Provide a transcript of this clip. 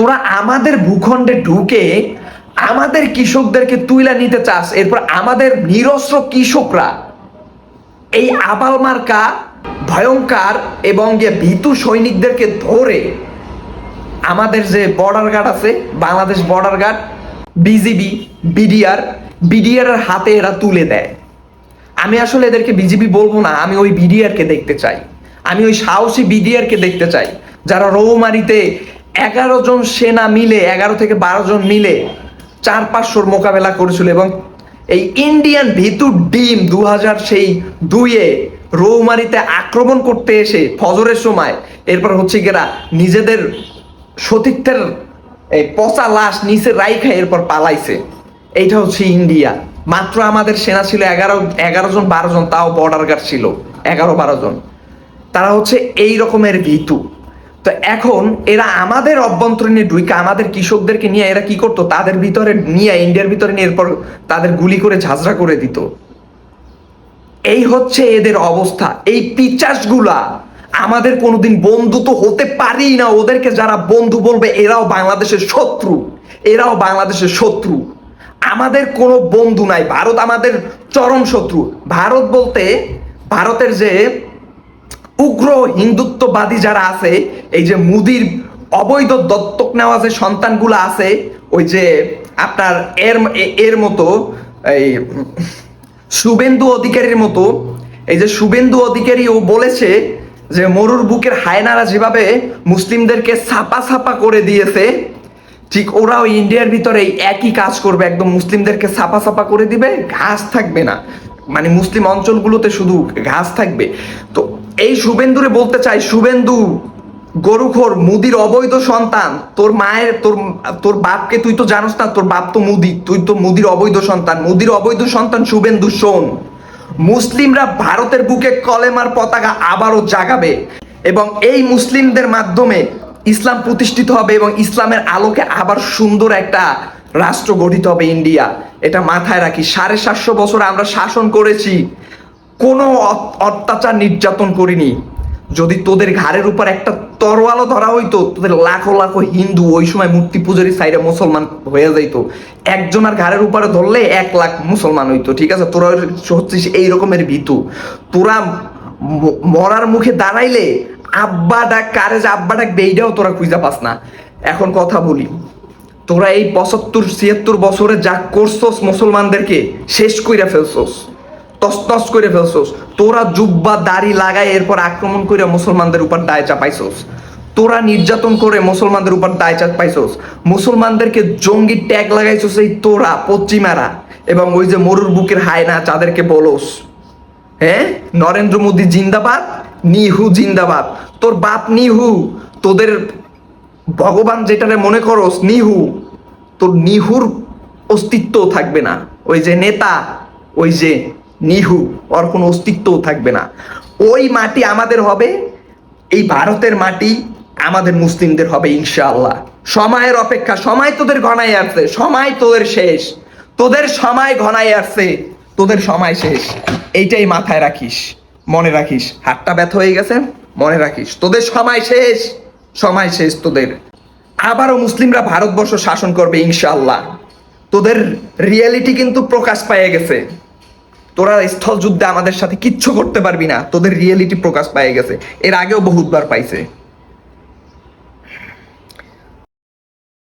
তোরা আমাদের ভূখণ্ডে ঢুকে আমাদের কৃষকদেরকে তুইলা নিতে চাস, এরপর আমাদের নিরস্ত্র কৃষকরা এই আবাল মার্কা, ভয়ঙ্কর এবং যে ভীতু সৈনিকদেরকে ধরে আমাদের যে বর্ডার গার্ড আছে, Bangladesh border guard BGB BDR BDR হাতে এরা তুলে দেয়। আমি আসলে এদেরকে বিজিবি বলব না, আমি ওই বিডিআর কে দেখতে চাই। আমি ওই সাহসী বিডিআর কে দেখতে চাই, যারা রৌমারিতে এগারো জন সেনা মিলে, এগারো থেকে বারো জন মিলে চার পাঁচশোর মোকাবেলা করেছিল এবং এই ইন্ডিয়ান ভিতু ডিম দু হাজার সেই দুইয়ে রৌমারিতে আক্রমণ করতে এসে ফজরের সময় এরপর হচ্ছে গেরা নিজেদের সতীর্থের এই পচা লাশ নিচে রাইখা এরপর পালাইছে। এইটা হচ্ছে ইন্ডিয়া। মাত্র আমাদের সেনা ছিল এগারো এগারো জন, বারো জন, তাও বর্ডার গার্ড ছিল, এগারো, বারো জন। তারা হচ্ছে এই রকমের ভীতু। তো এখন এরা আমাদের অভ্যন্তরীণে ঢুইকা আমাদের কৃষকদেরকে নিয়ে এরা কি করতো? তাদের ভিতরে নিয়ে ইন্ডিয়ার ভিতরে নিয়ে এরপর তাদের গুলি করে ঝাঁঝরা করে দিত। এই হচ্ছে এদের অবস্থা। এই পিচাসগুলা আমাদের কোনোদিন বন্ধু তো হতে পারি না। ওদেরকে যারা বন্ধু বলবে, এরাও বাংলাদেশের শত্রু। এরাও বাংলাদেশের শত্রু। আমাদের কোনো বন্ধু নাই। ভারত আমাদের চরম শত্রু। ভারত বলতে, ভারতের যে উগ্র হিন্দুত্ববাদী যারা আছে, এই যে মুদির অবৈধ দত্তক নেওয়া যে সন্তানগুলো আছে, ওই যে আপনার এর এর মতো, এই শুভেন্দু অধিকারীর মতো, এই যে শুভেন্দু অধিকারী ও বলেছে যে মরুর বুকের হায়নারা যেভাবে মুসলিমদেরকে সাপা ছাপা করে দিয়েছে, ঠিক ওরাও ইন্ডিয়ার ভিতরে একই কাজ করবে, একদম মুসলিমদেরকে ছাপা ছাপা করে দিবে, ঘাস থাকবে না। মানে মুসলিম অঞ্চলগুলোতে শুধু ঘাস থাকবে। তো এই শুভেন্দুরে বলতে চাই, শুভেন্দু, গরুখোর, মুদির অবৈধ সন্তান। তোর মায়ের, তোর তোর বাপকে তুই তো জানোস না, তোর বাপ তো মুদি। তুই তো মুদির অবৈধ সন্তান। মুদির অবৈধ সন্তান শুভেন্দু, শোন। মুসলিমরা ভারতের বুকে কলেমার পতাকা আবারও জাগাবে এবং এই মুসলিমদের মাধ্যমে ইসলাম প্রতিষ্ঠিত হবে এবং ইসলামের আলোকে আবার সুন্দর একটা রাষ্ট্র গঠিত হবে ইন্ডিয়া। এটা মাথায় রাখি, সাড়ে সাতশো বছর আমরা শাসন করেছি। কোনো অত- অত্যাচার নির্যাতন করিনি। যদি তোদের ঘাড়ের উপর একটা তরোয়ালও ধরা হইতো, তোদের লাখো লাখো হিন্দু ওই সময় মূর্তি পূজারি সাইডে মুসলমান হয়ে যাইতো। একজনের ঘাড়ের উপরে ধরলে এক লাখ মুসলমান হইতো, ঠিক আছে? তোরা হচ্ছিস এই রকমের ভীতু। তোরা মরার মুখে দাঁড়াইলে আব্বা ডাক, কারে যে আব্বা ডাক এইটাও তোরা খুঁজা পাস না। এখন কথা বলি তোরা এই পঁচাত্তর, ছিয়াত্তর বছরে যা করছস মুসলমানদেরকে শেষ কইরা ফেলছস তসতস করে ফেলছস। তোরা জুব্বা, দাড়ি লাগাই এরপর আক্রমণ করে মুসলমানদের উপর দায় চাপাইছস। তোরা নির্যাতন করে মুসলমানদের উপর দায় চাপাইছস। মুসলমানদেরকে জঙ্গি ট্যাগ লাগাইছস এই তোরা, পশ্চিমারা, এবং ওই যে মরুর বুকের হায়না যাদেরকে বলস। হ্যাঁ? নরেন্দ্র মোদী জিন্দাবাদ, নিহু জিন্দাবাদ। তোর বাপ নিহু, তোদের ভগবান যেটারে মনে করস নিহু তোর নিহুর অস্তিত্বও থাকবে না। ওই যে নেতা, ওই যে নিহু, ওর কোনো অস্তিত্বও থাকবে না। ওই মাটি আমাদের হবে, এই ভারতের মাটি আমাদের মুসলিমদের হবে ইনশাআল্লাহ। সময়ের অপেক্ষা, সময় তোদের ঘনায় আসছে, সময় তোদের শেষ। তোদের সময় ঘনায় আসছে, তোদের সময় শেষ। এইটাই মাথায় রাখিস, মনে রাখিস। হাতটা ব্যথা হয়ে গেছে, মনে রাখিস। তোদের সময় শেষ। সময় শেষ তোদের। আবারও মুসলিমরা ভারতবর্ষ শাসন করবে ইনশাল্লাহ তোদের রিয়েলিটি কিন্তু প্রকাশ পাইয়ে গেছে। তোরা স্থল যুদ্ধে আমাদের সাথে কিচ্ছু করতে পারবি না। তোদের রিয়েলিটি প্রকাশ পাইয়ে গেছে। এর আগেও বহুতবার পাইছে।